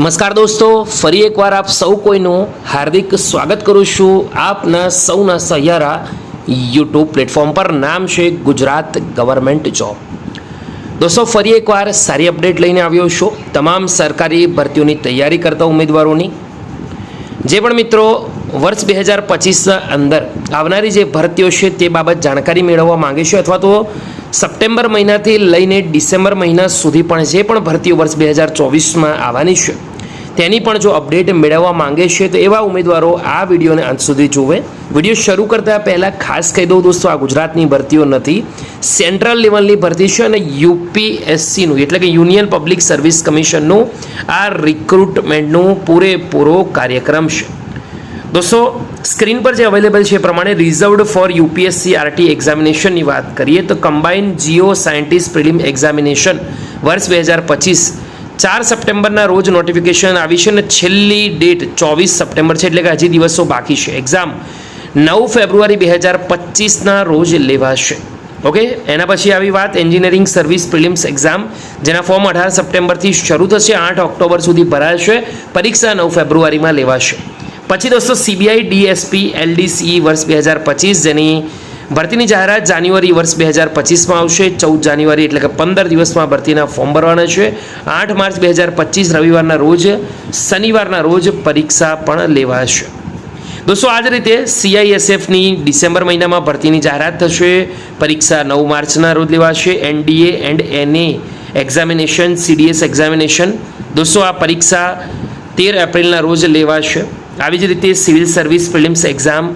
નમસ્કાર દોસ્તો, ફરી એકવાર આપ સૌ કોઈનું હાર્દિક સ્વાગત કરું છું આપના સૌના સહિયારા યુટ્યુબ પ્લેટફોર્મ પર. નામ છે ગુજરાત ગવર્મેન્ટ જોબ દોસ્તો, ફરી એકવાર સારી અપડેટ લઈને આવ્યો છું. તમામ સરકારી ભરતીઓની તૈયારી કરતા ઉમેદવારોની. જે પણ મિત્રો વર્ષ બે હજાર પચીસના અંદર આવનારી જે ભરતીઓ છે તે બાબત જાણકારી મેળવવા માગે છે અથવા તો સપ્ટેમ્બર મહિનાથી લઈને ડિસેમ્બર મહિના સુધી પણ જે પણ ભરતીઓ વર્ષ બે હજાર ચોવીસમાં આવવાની છે તેની પણ જો અપડેટ મેળવવા માંગે છે, તો એવા ઉમેદવારો આ વિડીયોને અંત સુધી જુએ વીડિયો શરૂ કરતા પહેલાં ખાસ કહી દઉં દોસ્તો, આ ગુજરાતની ભરતીઓ નથી. સેન્ટ્રલ લેવલની ભરતી છે અને યુપીએસસીનું, એટલે કે યુનિયન પબ્લિક સર્વિસ કમિશનનું આ રિક્રુટમેન્ટનું પૂરેપૂરો કાર્યક્રમ છે. દોસ્તો, સ્ક્રીન પર જે અવેલેબલ છે એ પ્રમાણે રિઝર્વડ ફોર યુપીએસસી આરટી એક્ઝામિનેશનની વાત કરીએ, તો combine geo scientist prelim examination વર્ષ બે હજાર પચીસ ચાર સપ્ટેમ્બરના રોજ નોટિફિકેશન આવી છે અને છેલ્લી ડેટ ચોવીસ સપ્ટેમ્બર છે એટલે કે હજી દિવસો બાકી છે. એક્ઝામ નવ ફેબ્રુઆરી બે હજાર પચીસના રોજ લેવાશે. ઓકે એના પછી આવી વાત એન્જિનિયરિંગ સર્વિસ પ્રિલિમ્સ એક્ઝામ જેના ફોર્મ અઢાર સપ્ટેમ્બરથી શરૂ થશે, આઠ ઓક્ટોબર સુધી ભરાશે, પરીક્ષા નવ ફેબ્રુઆરીમાં લેવાશે. પછી દોસ્તો સીબીઆઈ ડીએસપી એલડીસી વર્ષ બે હજાર પચીસ, જેની ભરતીની જાહેરાત જાન્યુઆરી વર્ષ બે હજાર પચીસમાં આવશે. ચૌદ જાન્યુઆરી એટલે કે પંદર દિવસમાં ભરતીના ફોર્મ ભરવાના છે. આઠ માર્ચ બે હજાર પચીસ રવિવારના રોજ, શનિવારના રોજ પરીક્ષા પણ લેવાશે. દોસ્તો, આ જ રીતે સીઆઈએસએફની ડિસેમ્બર મહિનામાં ભરતીની જાહેરાત થશે. પરીક્ષા નવ માર્ચના રોજ લેવાશે. NDA and NA examination CDS examination દોસ્તો, આ પરીક્ષા તેર એપ્રિલના રોજ લેવાશે. આવી જ રીતે civil service prelims exam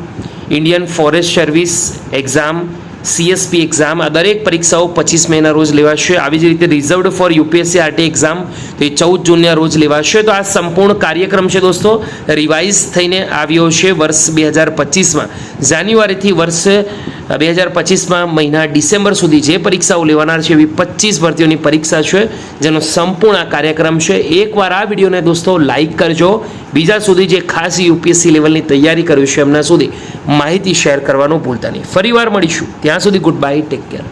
Indian forest service exam CSP exam આ દરેક પરીક્ષાઓ પચીસ મેના રોજ લેવાશે. આવી જ રીતે reserved for UPSC RT exam તો એ ચૌદ જૂનના રોજ લેવાશે. તો આ સંપૂર્ણ કાર્યક્રમ છે દોસ્તો રિવાઇઝ થઈને આવ્યો છે વર્ષ બે હજાર પચીસમાં. જાન્યુઆરીથી વર્ષ બે હજાર પચીસમાં મહિના ડિસેમ્બર સુધી જે પરીક્ષાઓ લેવાનાર છે એવી પચીસ ભરતીઓની પરીક્ષા છે, જેનો સંપૂર્ણ આ કાર્યક્રમ છે. એકવાર આ વિડીયોને દોસ્તો લાઇક કરજો. બીજા સુધી જે ખાસ યુપીએસસી લેવલની તૈયારી કરવી છે એમના સુધી માહિતી શેર કરવાનું ભૂલતા નહીં. ફરીવાર મળીશું. ત્યાં સુધી ગુડ બાય ટેક કેર.